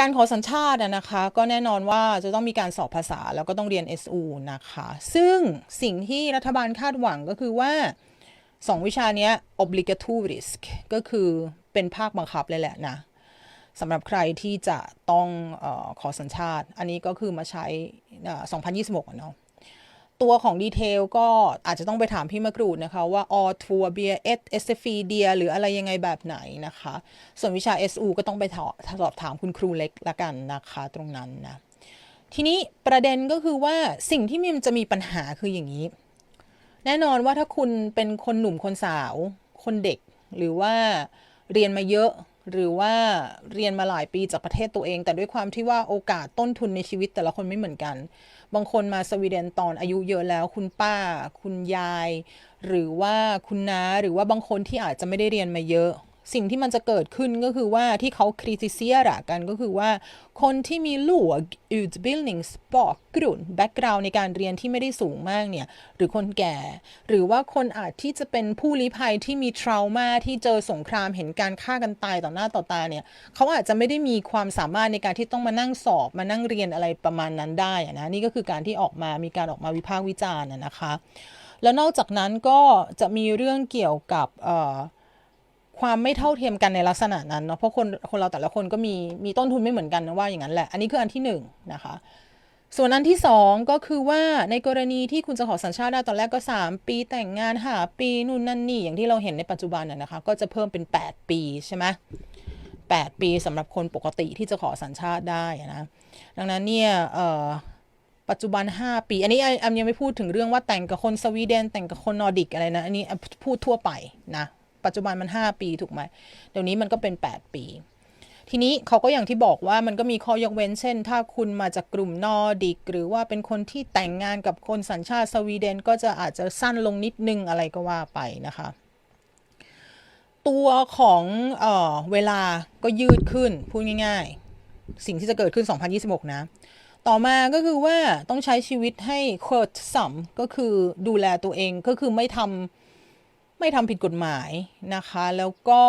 การขอสัญชาติอะนะคะ ก็แน่นอนว่าจะต้องมีการสอบภาษาแล้วก็ต้องเรียน SU นะคะ ซึ่งสิ่งที่รัฐบาลคาดหวังก็คือว่าสองวิชานี้ obligatory ก็คือเป็นภาคบังคับเลยแหละนะสำหรับใครที่จะต้องออขอสัญชาติ อันนี้ก็คือมาใช้ 2026เนาะ ตัวของดีเทลก็อาจจะต้องไปถามพี่มะกรูดนะคะว่าออทัวเบียเอสเอสฟีเดียหรืออะไรยังไงแบบไหนนะคะ ส่วนวิชา SU ก็ต้องไปสอบถามคุณครูเล็กละกันนะคะตรงนั้นนะทีนี้ประเด็นก็คือว่าสิ่งที่มันจะมีปัญหาคืออย่างนี้ แน่นอนว่าถ้าคุณเป็นคนหนุ่มคนสาว คนเด็ก หรือว่าเรียนมาเยอะ หรือว่าเรียนมาหลายปีจากประเทศตัวเอง แต่ด้วยความที่ว่าโอกาสต้นทุนในชีวิตแต่ละคนไม่เหมือนกัน บางคนมาสวีเดนตอนอายุเยอะแล้วคุณป้า คุณยาย หรือว่าคุณน้าหรือว่าบางคนที่อาจจะไม่ได้เรียนมาเยอะ สิ่งที่มันจะเกิดขึ้นก็คือว่าที่เขาคริติเซียระกันก็คือว่า คนที่มีลูก utbildningsbakgrund background ในการเรียนที่ไม่ได้สูงมากเนี่ย หรือคนแก่ หรือว่าคนอาจที่จะเป็นผู้ลี้ภัยที่มีทรามาที่เจอสงครามเห็นการฆ่ากันตายต่อหน้าต่อตาเนี่ยเขาอาจจะไม่ได้มีความสามารถในการที่ต้องมานั่งสอบมานั่งเรียนอะไรประมาณนั้นได้นะนี่ก็คือการที่ออกมามีการออกมาวิพากษ์วิจารณ์นะคะ แล้วนอกจากนั้นก็จะมีเรื่องเกี่ยวกับเอ่อ ความไม่เท่าเทียมกันในลักษณะนั้นเนาะเพราะคนคนเราแต่ละคนก็มีมีต้นทุนไม่เหมือนกันนะว่าอย่างนั้นแหละ อันนี้คืออันที่หนึ่งนะคะส่วนอันที่สองก็คือว่าในกรณีที่คุณจะขอสัญชาติได้ตอนแรกก็ 3 ปีแต่งงานหาปีนู่นนั่นนี่อย่างที่เราเห็นในปัจจุบันน่ะนะคะ ก็จะเพิ่มเป็น 8 ปีใช่ไหม8ปีสำหรับคนปกติที่จะขอสัญชาติได้นะดังนั้นเนี่ยเอ่อปัจจุบัน 5 ปี อันนี้แอมยังไม่พูดถึงเรื่องว่าแต่งกับคนสวีเดนแต่งกับคนนอร์ดิกอะไรนะอันนี้พูดทั่วไปนะ ปัจจุบันมัน 5 ปีถูกไหมเดี๋ยวนี้มันก็เป็น 8 ปี ทีนี้เขาก็อย่างที่บอกว่ามันก็มีข้อยกเว้น เช่น ถ้าคุณมาจากกลุ่มนอร์ดิก หรือว่าเป็นคนที่แต่งงานกับคนสัญชาติสวีเดน ก็จะอาจจะสั้นลงนิดนึงอะไรก็ว่าไปนะคะตัวของเออเวลาก็ยืดขึ้นพูดง่ายๆ สิ่งที่จะเกิดขึ้น 2026 นะ ต่อมาก็คือว่าต้องใช้ชีวิตให้เคิร์ดสัมก็คือดูแลตัวเองก็คือไม่ทำ ไม่ทำผิดกฎหมายนะคะ แล้วก็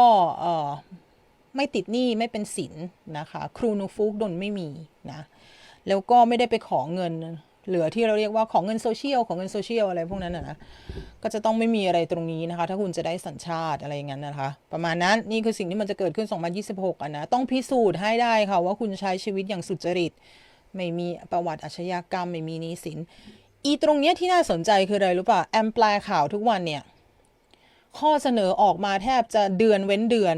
ไม่ติดหนี้ไม่เป็นสินนะคะ ครูนูฟุกดนไม่มีนะ แล้วก็ไม่ได้ไปขอเงิน เหลือที่เราเรียกว่าของเงินโซเชียลของเงินโซเชียลอะไรพวกนั้นนะนะก็จะต้องไม่มีอะไรตรงนี้นะคะ ถ้าคุณจะได้สัญชาติอะไรอย่างนั้นนะคะ ประมาณนั้นนี่คือสิ่งที่มันจะเกิดขึ้น 2026อะนะต้องพิสูจน์ให้ได้ค่ะว่าคุณใช้ชีวิตอย่างสุจริต ไม่มีประวัติอาชญากรรม ไม่มีหนี้สินอีตรงเนี้ยที่น่าสนใจคืออะไรรู้ป่ะแอมแปลข่าวทุกวันเนี่ย ข้อเสนอออกมาแทบจะเดือนเว้นเดือน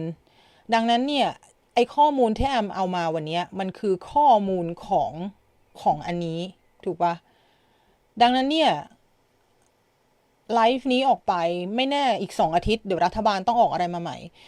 ดังนั้นเนี่ยไอข้อมูลที่แอมเอามาวันนี้มันคือข้อมูลของของอันนี้ถูกปะดังนั้นเนี่ยไลฟ์นี้ออกไปไม่แน่อีกสองอาทิตย์ เดี๋ยวรัฐบาลต้องออกอะไรมาใหม่